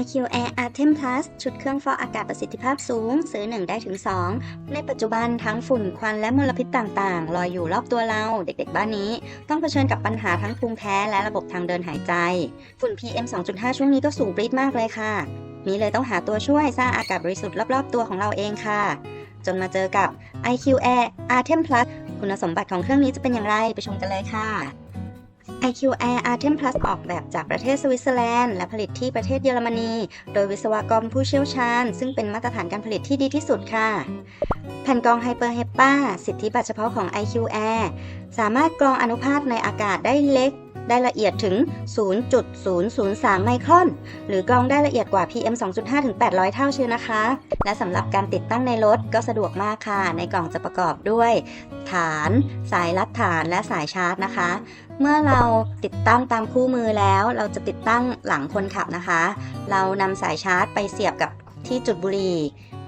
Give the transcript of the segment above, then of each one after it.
IQ Air Artem Plus ชุดเครื่องฟอกอากาศประสิทธิภาพสูง ซื้อ 1 ได้ถึง 2 ในปัจจุบันทั้งฝุ่นควันและมลพิษต่างๆ ลอยอยู่รอบตัวเรา เด็กๆ บ้านนี้ ต้องเผชิญกับปัญหาทั้งภูมิแพ้และระบบทางเดินหายใจ ฝุ่น PM 2.5 ช่วงนี้ก็สูงปรี๊ดมากเลยค่ะนี้เลยต้องหาตัวช่วยสร้างอากาศบริสุทธิ์รอบๆ ตัวของเราเองค่ะ จนมาเจอกับ IQ Air Artem Plus คุณสมบัติของเครื่องนี้จะเป็นอย่างไรไปชมกันเลยค่ะ IQ Air Atem Plus ออกแบบจากประเทศสวิตเซอร์แลนด์และผลิตที่ประเทศเยอรมนี โดยวิศวกรผู้เชี่ยวชาญ ซึ่งเป็นมาตรฐานการผลิตที่ดีที่สุดค่ะ แผ่นกรองไฮเปอร์เฮปาสิทธิบัตรเฉพาะของ IQ Air สามารถกรองอนุภาคในอากาศได้เล็ก ได้ละเอียดถึง 0.003 ไมครอน หรือกรองได้ละเอียดกว่า PM 2.5 ถึง 800 เท่าเชียวนะคะ และสำหรับการติดตั้งในรถก็สะดวกมากค่ะ ในกล่องจะประกอบด้วย ฐาน สายรัดฐานและสายชาร์จนะคะ เมื่อเราติดตั้งตามคู่มือแล้ว เราจะติดตั้งหลังคนขับนะคะ เรานำสายชาร์จไปเสียบกับที่จุดบุหรี่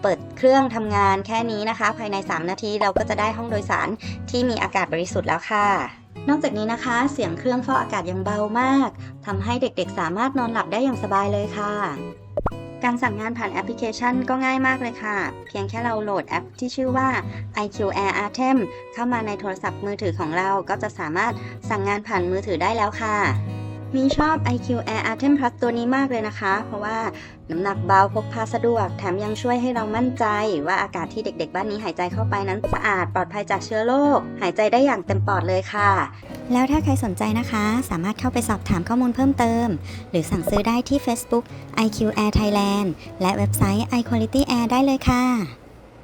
เปิดเครื่องทำงานแค่นี้นะคะ ภายใน 3 นาทีเราก็จะได้ห้องโดยสารที่มีอากาศบริสุทธิ์แล้วค่ะ นอกจากนี้นะคะ เสียงเครื่องฟอกอากาศยังเบามาก ทำให้เด็กๆ สามารถนอนหลับได้อย่างสบายเลยค่ะ การสั่งงานผ่านแอปพลิเคชันก็ง่ายมากเลยค่ะ เพียงแค่เราโหลดแอปที่ชื่อว่า IQ Air Atem เข้ามาในโทรศัพท์มือถือของเราก็จะสามารถสั่งงานผ่านมือถือได้แล้วค่ะ มีชอบ IQ Air Atem Plus ตัวนี้มากเลยนะคะ เพราะว่าน้ำหนักเบาพกพาสะดวก แถมยังช่วยให้เรามั่นใจ ว่าอากาศที่เด็กๆ บ้านนี้หายใจเข้าไปนั้นสะอาดปลอดภัยจากเชื้อโรคหายใจได้อย่างเต็มปอดเลยค่ะ แล้วถ้าใครสนใจนะคะ สามารถเข้าไปสอบถามข้อมูลเพิ่มเติม หรือสั่งซื้อได้ที่ Facebook IQ Air Thailand และเว็บไซต์ iQuality Air ได้เลยค่ะ